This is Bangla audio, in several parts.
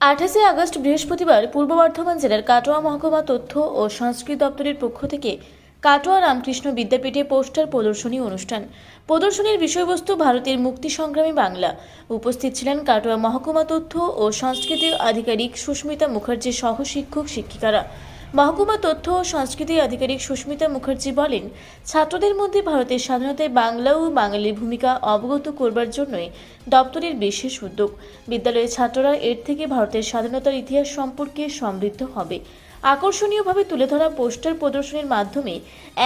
আঠাশে আগস্ট বৃহস্পতিবার পূর্ব বর্ধমান জেলার কাটোয়া মহকুমা তথ্য ও সংস্কৃতি দপ্তরের পক্ষ থেকে কাটোয়া রামকৃষ্ণ বিদ্যাপীঠে পোস্টার প্রদর্শনী অনুষ্ঠান। প্রদর্শনীর বিষয়বস্তু ভারতের মুক্তি সংগ্রামী বাংলা। উপস্থিত ছিলেন কাটোয়া মহকুমা তথ্য ও সংস্কৃতি আধিকারিক সুস্মিতা মুখার্জি সহ শিক্ষক শিক্ষিকারা মহকুমা তথ্য ও সংস্কৃতি আধিকারিক সুস্মিতা মুখার্জি বলেন, ছাত্রদের মধ্যে ভারতের স্বাধীনতায় বাংলা ও বাঙালির ভূমিকা অবগত করবার জন্যই দপ্তরের বিশেষ উদ্যোগ। বিদ্যালয়ের ছাত্ররা এর থেকে ভারতের স্বাধীনতার ইতিহাস সম্পর্কে সমৃদ্ধ হবে। আকর্ষণীয়ভাবে তুলে ধরা পোস্টার প্রদর্শনীর মাধ্যমে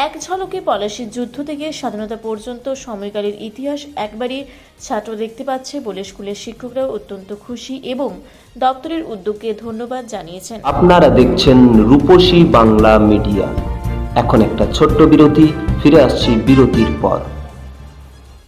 এক ঝলকে পলাশির যুদ্ধ থেকে স্বাধীনতা পর্যন্ত সময়কালের ইতিহাস একবারই ছাত্র দেখতে পাচ্ছে বলে স্কুলের শিক্ষকরাও অত্যন্ত খুশি এবং দপ্তরের উদ্যোগকে ধন্যবাদ জানিয়েছেন। আপনারা দেখছেন রূপসী বাংলা মিডিয়া। এখন একটা ছোট্ট বিরতি, ফিরে আসছি বিরতির পর।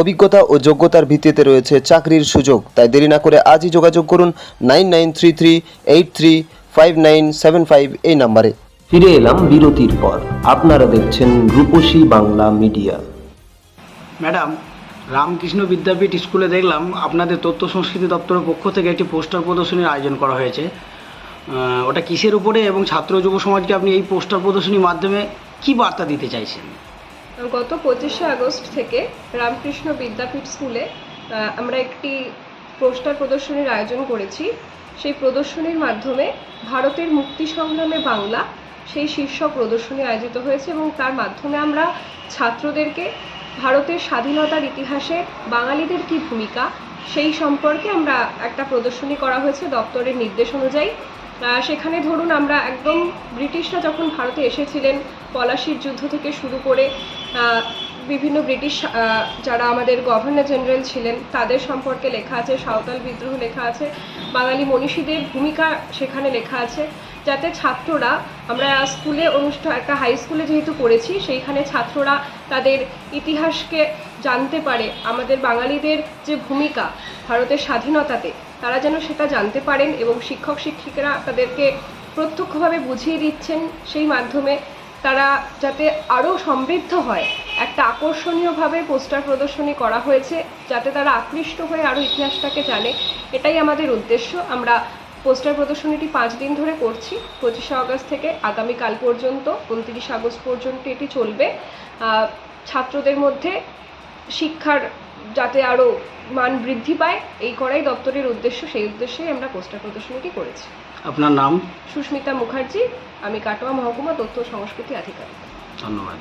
অভিজ্ঞতা ও যোগ্যতার ভিত্তিতে রয়েছে চাকরির সুযোগ। তাই দেরি না করে আজই যোগাযোগ করুন nine nine three three eight three five nine seven five এই নাম্বারে। ফিরে এলাম বিরতির পর। আপনারা দেখছেন রূপসী বাংলা মিডিয়া। ম্যাডাম রামকৃষ্ণ বিদ্যাপীঠ স্কুলে দেখলাম আপনাদের তথ্য সংস্কৃতি দপ্তরের পক্ষ থেকে একটি পোস্টার প্রদর্শনীর আয়োজন করা হয়েছে। ওটা কিসের উপরে এবং ছাত্র যুব সমাজকে আপনি এই পোস্টার প্রদর্শনীর মাধ্যমে কি বার্তা দিতে চাইছেন? গত পঁচিশে আগস্ট থেকে রামকৃষ্ণ বিদ্যাপীঠ স্কুলে আমরা একটি পোস্টার প্রদর্শনীর আয়োজন করেছি। সেই প্রদর্শনীর মাধ্যমে ভারতের মুক্তি সংগ্রামে বাংলা সেই শীর্ষক প্রদর্শনী আয়োজিত হয়েছে এবং তার মাধ্যমে আমরা ছাত্রদেরকে ভারতের স্বাধীনতার ইতিহাসে বাঙালিদের কী ভূমিকা সেই সম্পর্কে আমরা একটা প্রদর্শনী করা হয়েছে দপ্তরের নির্দেশ অনুযায়ী। সেখানে ধরুন আমরা একদম ব্রিটিশরা যখন ভারতে এসেছিলেন, পলাশির যুদ্ধ থেকে শুরু করে বিভিন্ন ব্রিটিশ যারা আমাদের গভর্নর জেনারেল ছিলেন, তাদের সম্পর্কে লেখা আছে, সাঁওতাল বিদ্রোহ লেখা আছে, বাঙালি মনীষীদের ভূমিকা সেখানে লেখা আছে, যাতে ছাত্ররা, আমরা স্কুলে অনুষ্ঠান একটা হাই স্কুলে যেহেতু পড়েছি, সেইখানে ছাত্ররা তাদের ইতিহাসকে জানতে পারে, আমাদের বাঙালিদের যে ভূমিকা ভারতের স্বাধীনতাতে। তারা যেন সেটা জানতে পারেন এবং শিক্ষক, শিক্ষিকারা তাদেরকে প্রত্যক্ষভাবে বুঝিয়ে দিচ্ছেন সেই মাধ্যমে তারা যাতে আরও সমৃদ্ধ হয়। একটা আকর্ষণীয়ভাবে পোস্টার প্রদর্শনী করা হয়েছে, যাতে তারা আকৃষ্ট হয়ে আরও ইতিহাসটাকে জানে। এটাই আমাদের উদ্দেশ্য। আমরা পোস্টার প্রদর্শনীটি পাঁচ দিন ধরে করছি। পঁচিশে আগস্ট থেকে আগামীকাল পর্যন্ত, উনত্রিশে আগস্ট পর্যন্ত এটি চলবে। ছাত্রদের মধ্যে শিক্ষার যাতে আরও মান বৃদ্ধি পায় এই করাই দপ্তরের উদ্দেশ্য সেই উদ্দেশ্যেই আমরা পোস্টার প্রদর্শনীটি করেছি। আপনার নাম? সুস্মিতা মুখার্জি আমি কাটোয়া মহকুমা তথ্য সংস্কৃতি আধিকারিক। ধন্যবাদ।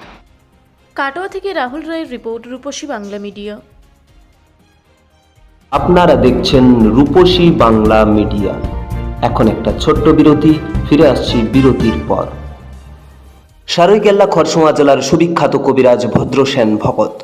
কাটোয়া থেকে রাহুল রায়ের রিপোর্ট রূপসী বাংলা মিডিয়া। আপনারা দেখছেন রূপসী বাংলা মিডিয়া। এখন একটা ছোট্ট বিরতি ফিরে আসছি বিরতির পর। সারৈকেল্লা খরসোয়া জেলার সুবিখ্যাত কবিরাজ Bhadrasen Bhagat.